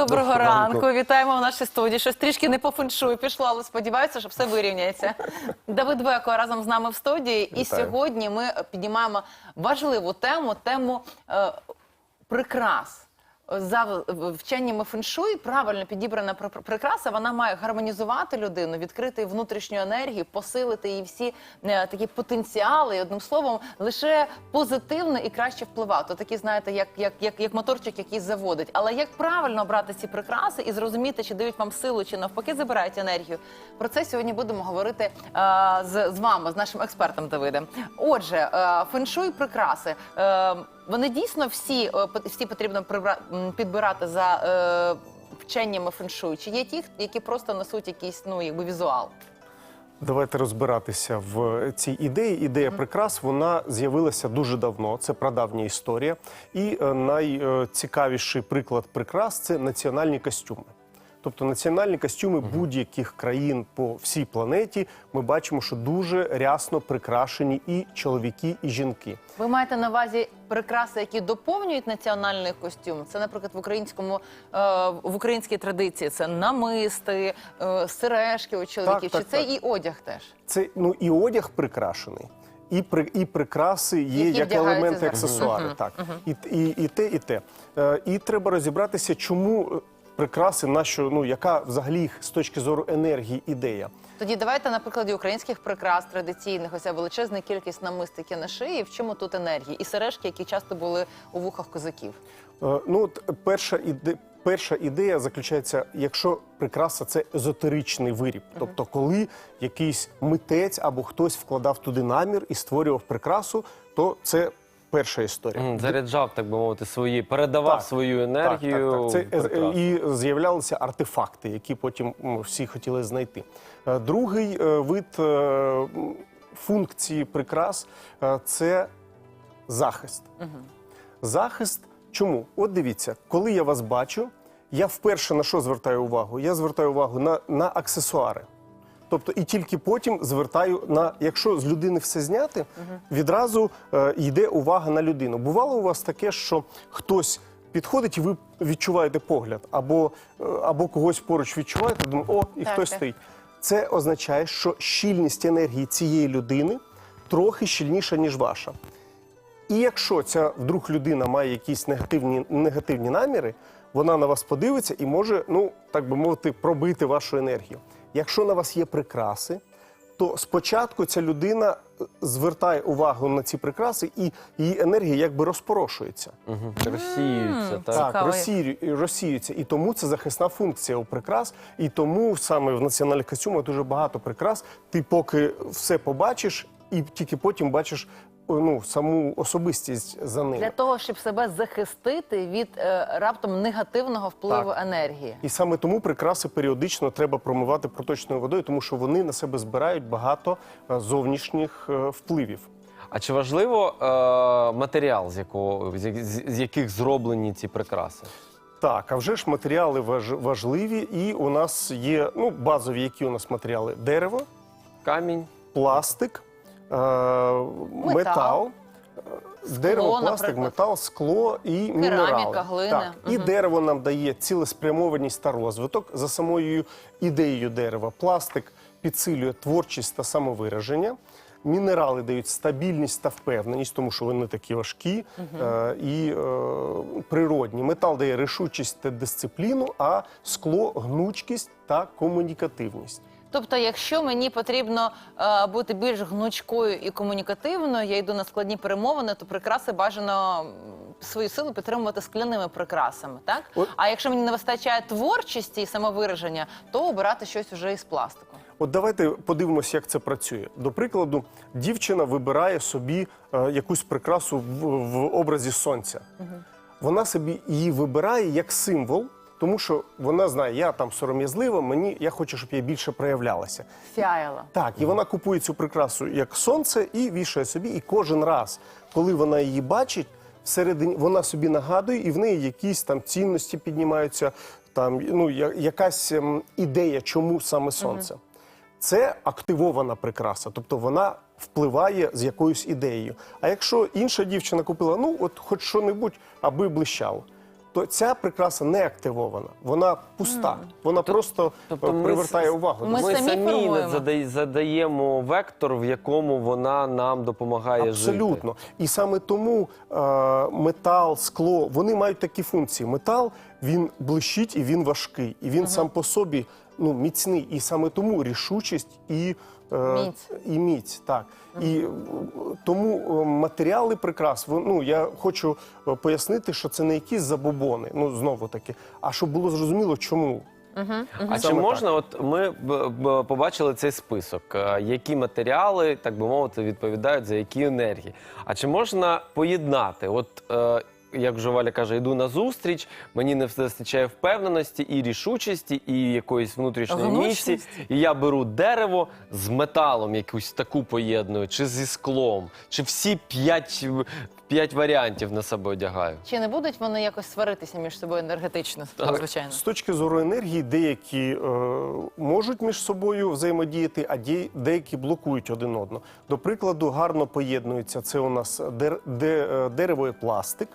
Доброго ранку. ранку. Вітаємо в нашій студії. Щось трішки не по феншую пішло, але сподіваюся, що все вирівняється. Давид Беко разом з нами в студії. І Вітаю. сьогодні ми піднімаємо важливу тему тему е, прикрас. За вченнями феншуй правильно підібрана пр- пр- прикраса, вона має гармонізувати людину, відкрити внутрішню енергію, посилити її всі е, такі потенціали. Одним словом, лише позитивно і краще впливати. Такі, знаєте, як, як, як, як моторчик, який заводить. Але як правильно обрати ці прикраси і зрозуміти, чи дають вам силу, чи навпаки забирають енергію. Про це сьогодні будемо говорити е, з, з вами, з нашим експертом Давидом. Отже, е, феншуй прикраси. Е, вони дійсно всі, е, всі потрібно підбирати за е, вченнями феншуй? Чи є ті, які просто несуть якийсь ну якби візуал? Давайте розбиратися в цій ідеї. Ідея прикрас вона з'явилася дуже давно. Це прадавня історія. І е, найцікавіший приклад прикрас це національні костюми. Тобто національні костюми будь-яких країн по всій планеті ми бачимо, що дуже рясно прикрашені і чоловіки, і жінки. Ви маєте на увазі прикраси, які доповнюють національний костюм? Це, наприклад, в українському е, в українській традиції це намисти, е, сережки у чоловіків. так, Чи це так. і одяг теж? Це ну і одяг прикрашений, і при і прикраси є Які як елементи аксесуари. Мгм, Так і, і, і те, і те. Е, і треба розібратися, чому е, прикраси, на що ну яка взагалі їх з точки зору енергії ідея. Тоді давайте на прикладі українських прикрас традиційних, ось величезна кількість намистики на шиї. В чому тут енергії? І сережки, які часто були у вухах козаків. Е, Ну, от перша іде. Перша ідея заключається, якщо прикраса це езотеричний виріб, тобто коли якийсь митець або хтось вкладав туди намір і створював прикрасу, то це перша історія. М, Заряджав, так би мовити, свої, передавав Так. свою енергію. Так, так, так. Це, е, і з'являлися артефакти, які потім м, всі хотіли знайти. Е, Другий е, вид е, м, функції прикрас е, це захист. Захист. Чому? От дивіться, коли я вас бачу, я вперше на що звертаю увагу? Я звертаю увагу на, на аксесуари. Тобто, і тільки потім звертаю на, якщо з людини все зняти, відразу е, йде увага на людину. Бувало у вас таке, що хтось підходить, і ви відчуваєте погляд, або, е, або когось поруч відчуваєте, думаєте, о, і Так, хтось так. стоїть. Це означає, що щільність енергії цієї людини трохи щільніша, ніж ваша. І якщо ця вдруг людина має якісь негативні, негативні наміри, вона на вас подивиться і може, ну так би мовити, пробити вашу енергію. Якщо на вас є прикраси, то спочатку ця людина е, звертає увагу на ці прикраси, і її енергія якби розпорошується. Мгм. Розсіюється, так. Так, розсію- розсіюється. І тому це захисна функція у прикрас. І тому саме в національних костюмах дуже багато прикрас. Ти поки все побачиш, і тільки потім бачиш ну, саму особистість за ними. Для того, щоб себе захистити від е, раптом негативного впливу Так. енергії. І саме тому прикраси періодично треба промивати проточною водою, тому що вони на себе збирають багато е, зовнішніх е, впливів. А чи важливо е, матеріал, з, якого, з, з- з яких зроблені ці прикраси? Так, а вже ж матеріали важ- важливі, і у нас є ну, базові, які у нас матеріали: дерево, Камінь? пластик, е, метал. е, Дерево, пластик, наприклад. метал, скло і мінерали. глина. Так. І дерево нам дає цілеспрямованість та розвиток за самою ідеєю дерева. Пластик підсилює творчість та самовираження. Мінерали дають стабільність та впевненість, тому що вони такі важкі е, і е, природні. Метал дає рішучість та дисципліну, а скло гнучкість та комунікативність. Тобто, якщо мені потрібно е, бути більш гнучкою і комунікативною, я йду на складні перемовини, то прикраси бажано свою силу підтримувати скляними прикрасами, так? От- А якщо мені не вистачає творчості і самовираження, то обирати щось уже із пластику. От давайте подивимося, як це працює. До прикладу, дівчина вибирає собі е, якусь прикрасу в, в образі сонця. Вона собі її вибирає як символ Тому що вона знає, я там сором'язлива, мені я хочу, щоб я більше проявлялася. Сяяла. Так, і вона купує цю прикрасу як сонце і вішає собі. І кожен раз, коли вона її бачить, всередині вона собі нагадує, і в неї якісь там цінності піднімаються, там ну я- якась ем, ідея, чому саме сонце. Це активована прикраса, тобто вона впливає з якоюсь ідеєю. А якщо інша дівчина купила, ну от хоч що-небудь, аби блищало, то ця прикраса не активована, вона пуста, вона просто тобто е, ми привертає с- увагу. до Ми Ми самі самі, формуємо. задаємо вектор, в якому вона нам допомагає жити. Абсолютно. І саме тому е, метал, скло, вони мають такі функції. Метал він блищить і він важкий, і він сам по собі ну, міцний. І саме тому рішучість і, е, Міць. і міць. Так. І е, тому е, матеріали прикрас, вон- ну, я хочу е, пояснити, що це не якісь забобони, ну знову таки, а щоб було зрозуміло, чому. А чи Саме можна, от ми б- б- побачили цей список, е, які матеріали, так би мовити, відповідають за які енергії? А чи можна поєднати? От е, як вже Валя каже, йду на зустріч, мені не вистачає впевненості і рішучості, і якоїсь внутрішньої. Гнучкості. І я беру дерево з металом, якусь таку поєдную, чи зі склом, чи всі п'ять, п'ять варіантів на себе одягаю. Чи не будуть вони якось сваритися між собою енергетично, звичайно? З точки зору енергії, деякі е, можуть між собою взаємодіяти, а де- деякі блокують один одного. До прикладу, гарно поєднуються це у нас дер, де, е, дерево і пластик.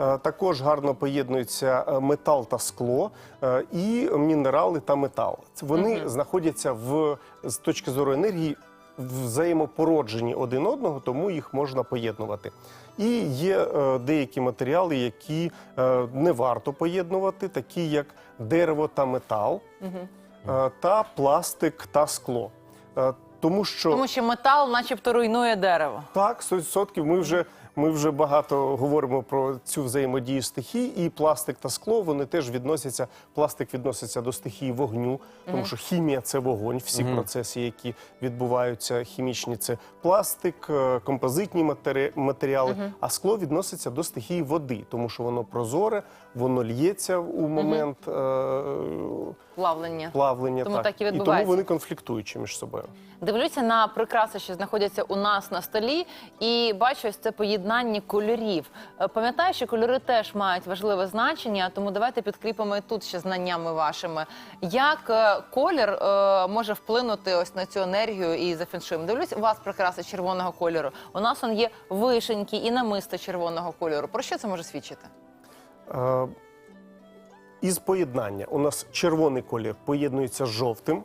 Е, Також гарно поєднуються е, метал та скло е, і мінерали та метал. Вони знаходяться в з точки зору енергії взаємопороджені один одного, тому їх можна поєднувати. І є е, деякі матеріали, які е, не варто поєднувати, такі як дерево та метал, е, та пластик та скло. Е, тому що Тому що метал, начебто, руйнує дерево. так, 100% ми вже. Ми вже багато говоримо про цю взаємодію стихій, і пластик та скло вони теж відносяться. Пластик відноситься до стихії вогню, тому що хімія це вогонь. Всі процеси, які відбуваються, хімічні, це пластик, е, композитні матері- матеріали. А скло відноситься до стихії води, тому що воно прозоре, воно л'ється у момент е, Плавлення. плавлення. Тому так і і тому вони конфліктуючі між собою. Дивлюся на прикраси, що знаходяться у нас на столі, і бачу ось це поєднання кольорів. Е, Пам'ятаю, що кольори теж мають важливе значення, тому давайте підкріпимо і тут ще знаннями вашими. Як е, колір е, може вплинути ось на цю енергію і за феншуєм? Дивлюсь, у вас прикраси червоного кольору. У нас он є вишеньки і намисто червоного кольору. Про що це може свідчити? Е, Із поєднання у нас червоний колір поєднується з жовтим.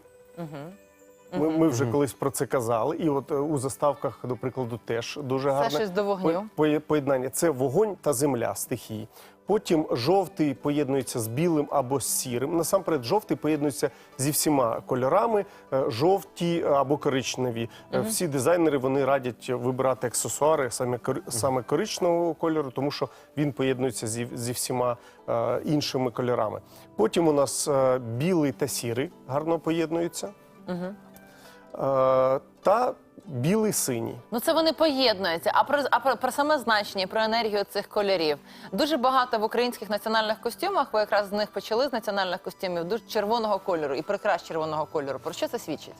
Ми, ми вже колись про це казали. І от е, у заставках, до прикладу, теж дуже гарне щось до вогню. по- поє- поєднання. Це вогонь та земля стихії. Потім жовтий поєднується з білим або з сірим. Насамперед, жовтий поєднується зі всіма кольорами, е, жовті або коричневі. Е, Всі дизайнери вони радять вибирати аксесуари саме кори- саме коричневого кольору, тому що він поєднується зі, зі всіма е, іншими кольорами. Потім у нас е, білий та сірий гарно поєднуються. Е, та білий синій. Ну це вони поєднуються. А про а про, про саме значення, про енергію цих кольорів. Дуже багато в українських національних костюмах. Ви якраз з них почали з національних костюмів. Дуже червоного кольору і прикрас червоного кольору. Про що це свідчить?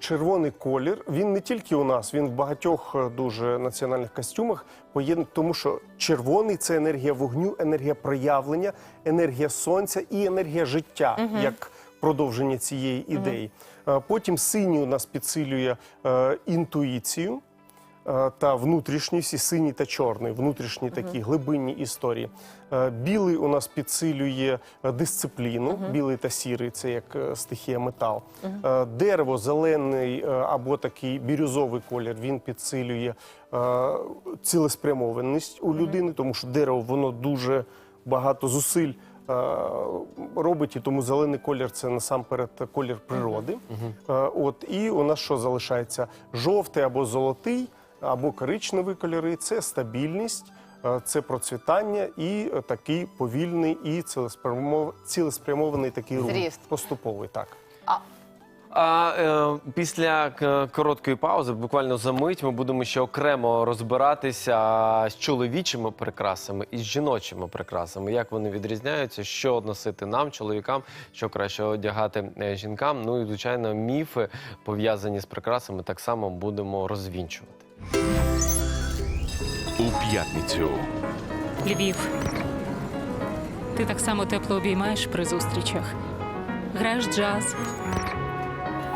Червоний колір він не тільки у нас, він в багатьох е, дуже національних костюмах поєднаний, тому що червоний це енергія вогню, енергія проявлення, енергія сонця і енергія життя, як продовження цієї ідеї. Е, Потім синій у нас підсилює е, інтуїцію. е, Та внутрішні всі синій та чорний, внутрішні такі глибинні історії. Білий у нас підсилює дисципліну, білий та сірий це як стихія метал. Е, Дерево, зелений або такий бірюзовий колір, він підсилює цілеспрямованість у людини, тому що дерево воно дуже багато зусиль робить, і тому зелений колір це насамперед колір природи. Е, От і у нас що залишається? Жовтий або золотий, або коричневі кольори це стабільність. е, Це процвітання і такий повільний і цілеспрямований такий рух поступовий. Так А е, після короткої паузи, буквально за мить, ми будемо ще окремо розбиратися з чоловічими прикрасами і з жіночими прикрасами, як вони відрізняються, що носити нам, чоловікам, що краще одягати е, жінкам. Ну і звичайно, міфи пов'язані з прикрасами так само будемо розвінчувати. у п'ятницю. Львів. Ти так само тепло обіймаєш при зустрічах. Граєш джаз,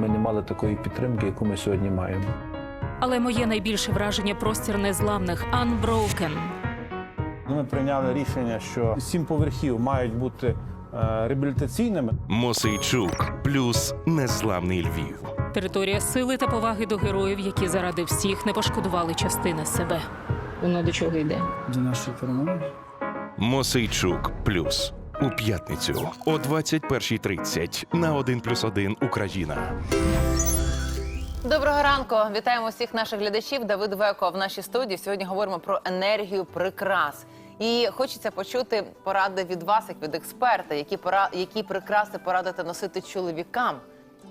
ми не мали такої підтримки, яку ми сьогодні маємо. Але моє найбільше враження простір незламних Unbroken. Ми прийняли рішення, що сім поверхів мають бути е, реабілітаційними. Мосейчук плюс незламний Львів. Територія сили та поваги до героїв, які заради всіх не пошкодували частини себе. Воно до чого йде? До нашої перемоги. Мосейчук плюс у п'ятницю о 21.30 на 1+,1 Україна. Доброго ранку! Вітаємо всіх наших глядачів. Давид Веко в нашій студії. Сьогодні говоримо про енергію прикрас. І хочеться почути поради від вас, як від експерта, які пора які прикраси порадити носити чоловікам,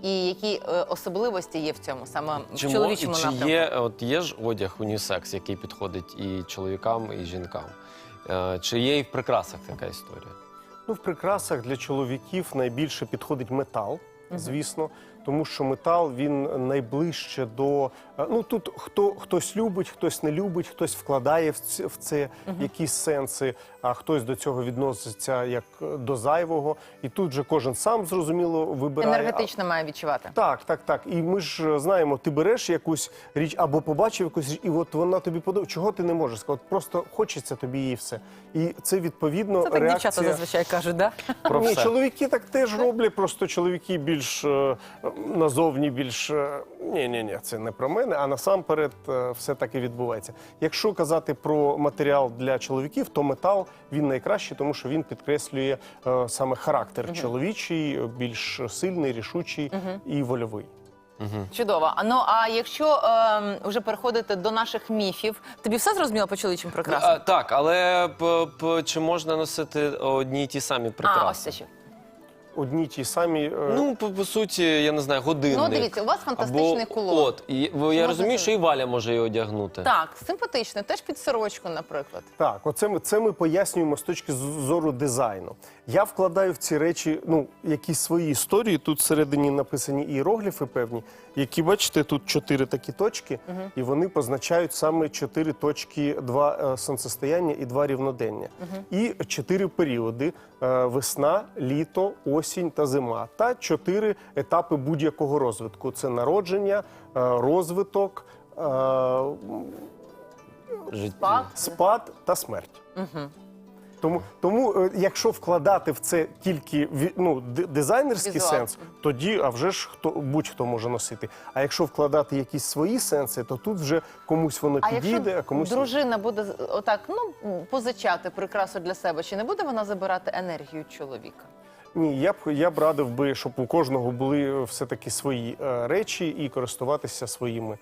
і які е, особливості є в цьому саме в мо- чоловічому чи напрямку. є, от є ж одяг унісекс, який підходить і чоловікам, і жінкам? Е, Чи є і в прикрасах така історія? Ну, в прикрасах для чоловіків найбільше підходить метал, звісно, тому що метал він найближче до. е, Ну тут хто хтось любить, хтось не любить, хтось вкладає в це, в це якісь сенси, а хтось до цього відноситься як е, до зайвого. І тут же кожен сам зрозуміло вибирає. енергетично має відчувати. Так, так, так. І ми ж е, знаємо, ти береш якусь річ або побачив якусь річ, і от вона тобі подобається. Чого ти не можеш сказати? Просто хочеться тобі її все. І це відповідно Це так реакція. дівчата зазвичай кажуть, да? Про Ні, все. чоловіки так теж роблять, просто чоловіки більш е, назовні більш е, ні, ні, ні, це не про мене, а насамперед е, все так і відбувається. Якщо казати про матеріал для чоловіків, то метал він найкращий, тому що він підкреслює е, саме характер чоловічий, е, більш сильний, рішучий і вольовий. Чудово. А ну а якщо ем, вже переходити до наших міфів, тобі все зрозуміло по чоловічим прикрасам? А, так, але п- п- чи можна носити одні й ті самі прикраси? А, ось це ще. Одні ті самі. е, Ну, по, по суті, я не знаю, годинник. Ну, дивіться, у вас фантастичний Або, кулон. От, і, ви- я розумію, що і Валя може її одягнути. Так, симпатично, теж під сорочку, наприклад. Так, оце ми це ми пояснюємо з точки з- зору дизайну. Я вкладаю в ці речі ну якісь свої історії. Тут всередині написані іерогліфи певні, які бачите, тут чотири такі точки, і вони позначають саме чотири точки, два е, сонцестояння і два рівнодення. І чотири періоди: е, весна, літо, осінь та зима. Та чотири етапи будь-якого розвитку: це народження, е, розвиток. Життя. Спад. спад та смерть. Тому, тому, е, якщо вкладати в це тільки ну, дизайнерський Візуал. сенс, тоді а вже ж хто будь-хто може носити. А якщо вкладати якісь свої сенси, то тут вже комусь воно А підійде, якщо а комусь дружина буде отак, ну позичати прикрасу для себе, чи не буде вона забирати енергію чоловіка? Ні, я б я б радив би, щоб у кожного були все таки свої е, речі і користуватися своїми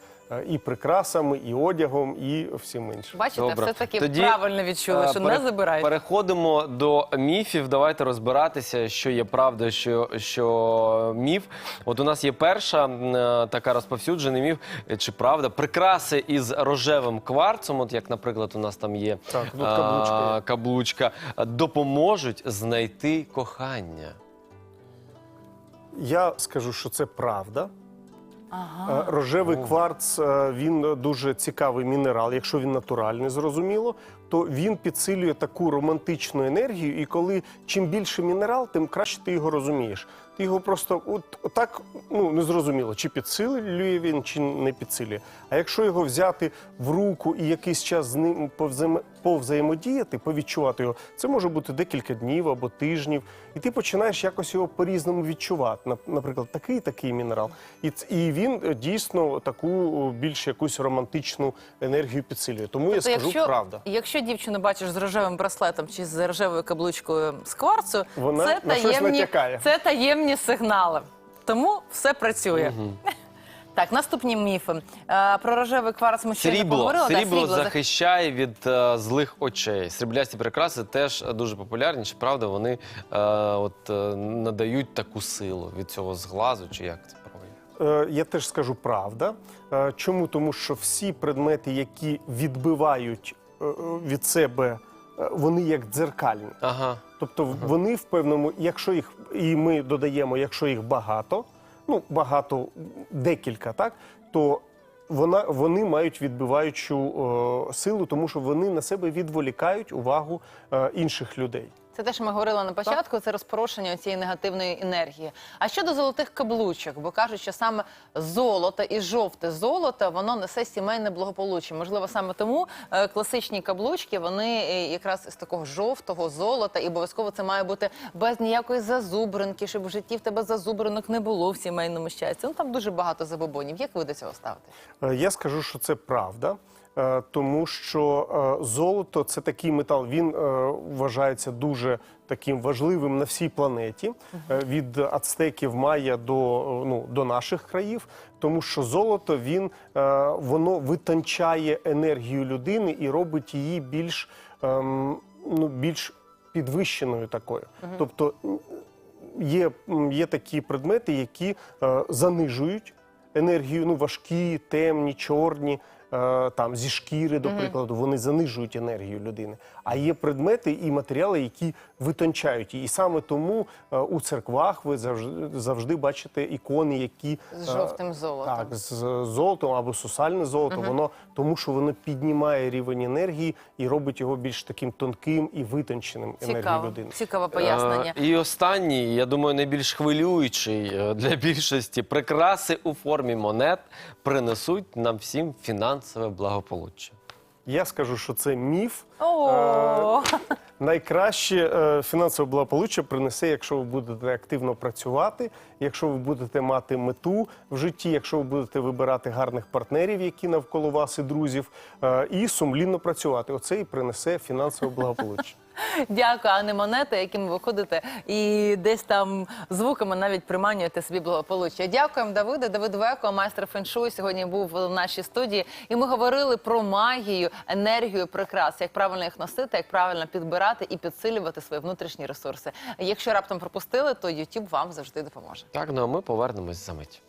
і прикрасами, і одягом, і всім іншим. Бачите, Добре. все таки Тоді, правильно відчули, Е, що пере- не забирають. Переходимо до міфів. Давайте розбиратися, що є правда, що, що міф. От у нас є перша е, така розповсюджений міф, е, чи правда, прикраси із рожевим кварцом, от як, наприклад, у нас там є Так, тут каблучка є. каблучка, е, допоможуть знайти кохання. Я скажу, що це правда. Ага. Е, Рожевий кварц е, він дуже цікавий мінерал. Якщо він натуральний, зрозуміло, то він підсилює таку романтичну енергію. І коли чим більше мінерал, тим краще ти його розумієш. Ти його просто от так ну не зрозуміло, чи підсилює він, чи не підсилює. А якщо його взяти в руку і якийсь час з ним повзаємо- повзаємодіяти, повідчувати його, це може бути декілька днів або тижнів, і ти починаєш якось його по-різному відчувати. Нап- Наприклад, такий такий мінерал, і і він е, дійсно таку більш якусь романтичну енергію підсилює. Тому я Тобто, скажу якщо, правда. якщо дівчину бачиш з рожевим браслетом чи з рожевою каблучкою з кварцу, Вона це на щось таємні, натякає. це таємні сигнали. Тому все працює. Так, наступні міфи. Е, про рожевий кварц ми щойно Срібло, поговорили. Да, срібло захищає від е, злих очей. Сріблясті прикраси теж е, дуже популярні. Чи правда вони е, от, е, надають таку силу від цього зглазу, чи як це правильно? Е, Я теж скажу правда. Е, Чому? Тому що всі предмети, які відбивають е, е, від себе, е, вони як дзеркальні. Ага. Тобто вони в певному, якщо їх і ми додаємо, якщо їх багато, ну багато декілька, так то вона вони мають відбиваючу е, силу, тому що вони на себе відволікають увагу е, інших людей. Це те, що ми говорили на початку, це розпорошення цієї негативної енергії. А щодо золотих каблучок, бо кажуть, що саме золото і жовте золото воно несе сімейне благополуччя. Можливо, саме тому е, класичні каблучки вони е, якраз з такого жовтого золота, і обов'язково це має бути без ніякої зазубринки, щоб в житті в тебе зазубринок не було в сімейному щасті. Ну там дуже багато забобонів. Як ви до цього ставите? Е, Я скажу, що це правда. Е, Тому що е, золото це такий метал, він е, вважається дуже таким важливим на всій планеті. Від ацтеків майя до, ну, до наших країв, тому що золото він воно витончає енергію людини і робить її більш, ем, ну, більш підвищеною такою. Тобто є, є такі предмети, які е, занижують енергію, ну важкі, темні, чорні. Е, Там зі шкіри, до прикладу, вони занижують енергію людини. А є предмети і матеріали, які витончають її. І саме тому е, у церквах ви завжди завжди бачите ікони, які З е, жовтим золотом. Так, з золотом або сусальне золото. Воно тому, що воно піднімає рівень енергії і робить його більш таким тонким і витонченим енергію людини. цікаве пояснення. І останній, я думаю, найбільш хвилюючий для більшості прикраси у формі монет принесуть нам всім фінансове благополуччя. Я скажу, що це міф. О, Найкраще е, фінансове благополуччя принесе, якщо ви будете активно працювати, якщо ви будете мати мету в житті, якщо ви будете вибирати гарних партнерів, які навколо вас і друзів, е, і сумлінно працювати. Оце і принесе фінансове благополуччя. Дякую, а не монети, якими ви ходите, і десь там звуками навіть приманюєте собі благополуччя. Дякуємо, Давиде. Давид Веко, майстер феншуй, сьогодні був в нашій студії. І ми говорили про магію, енергію прикрас, як правильно їх носити, як правильно підбирати і підсилювати свої внутрішні ресурси. Якщо раптом пропустили, то YouTube вам завжди допоможе. Так, ну а ми повернемось за мить.